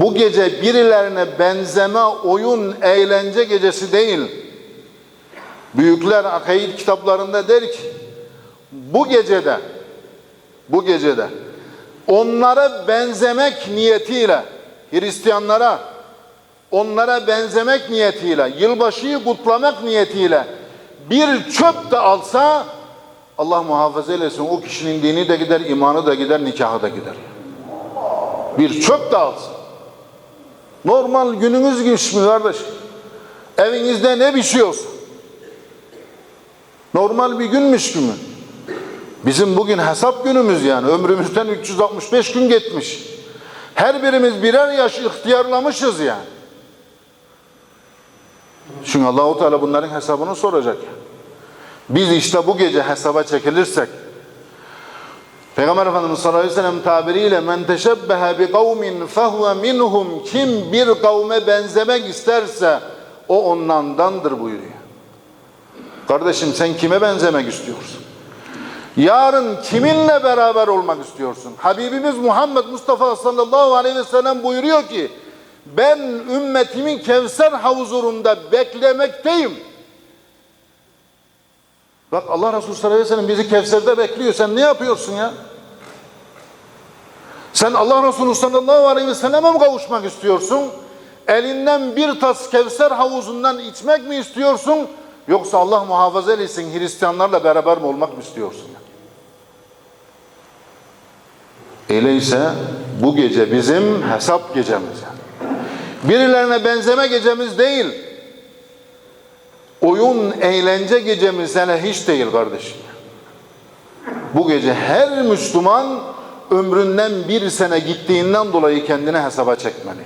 Bu gece birilerine benzeme, oyun, eğlence gecesi değil. Büyükler akaid kitaplarında der ki, bu gecede, bu gecede onlara benzemek niyetiyle, Hristiyanlara, onlara benzemek niyetiyle, yılbaşıyı kutlamak niyetiyle bir çöp de alsa Allah muhafaza eylesin o kişinin dini de gider, imanı da gider, nikahı da gider. Bir çöp de alsa. Normal gününüz gibi mi kardeş? Evinizde ne biçiyorsa. Normal bir günmüş gibi. Bizim bugün hesap günümüz yani. Ömrümüzden 365 gün geçmiş. Her birimiz birer yaş ihtiyarlamışız yani. Çünkü Allahu Teala bunların hesabını soracak. Biz işte bu gece hesaba çekilirsek Peygamber Efendimiz sallallahu aleyhi ve sellem tabiriyle men teşebbehe bi kavmin fehuve minhum kim bir kavme benzemek isterse o ondandandır buyuruyor. Kardeşim sen kime benzemek istiyorsun? Yarın kiminle beraber olmak istiyorsun? Habibimiz Muhammed Mustafa sallallahu aleyhi ve sellem buyuruyor ki ben ümmetimin Kevser havuzurunda beklemekteyim. Bak Allah Resulü sallallahu aleyhi ve bizi Kevser'de bekliyor. Sen ne yapıyorsun ya? Sen Allah Resulü sallallahu aleyhi ve selleme mi kavuşmak istiyorsun? Elinden bir tas Kevser havuzundan içmek mi istiyorsun? Yoksa Allah muhafaza eylesin Hristiyanlarla beraber mi olmak mı istiyorsun? Öyleyse bu gece bizim hesap gecemiz. Birilerine benzeme gecemiz değil. Oyun, eğlence gecemiz hele hiç değil kardeşim. Bu gece her Müslüman ömründen bir sene gittiğinden dolayı kendine hesaba çekmeli.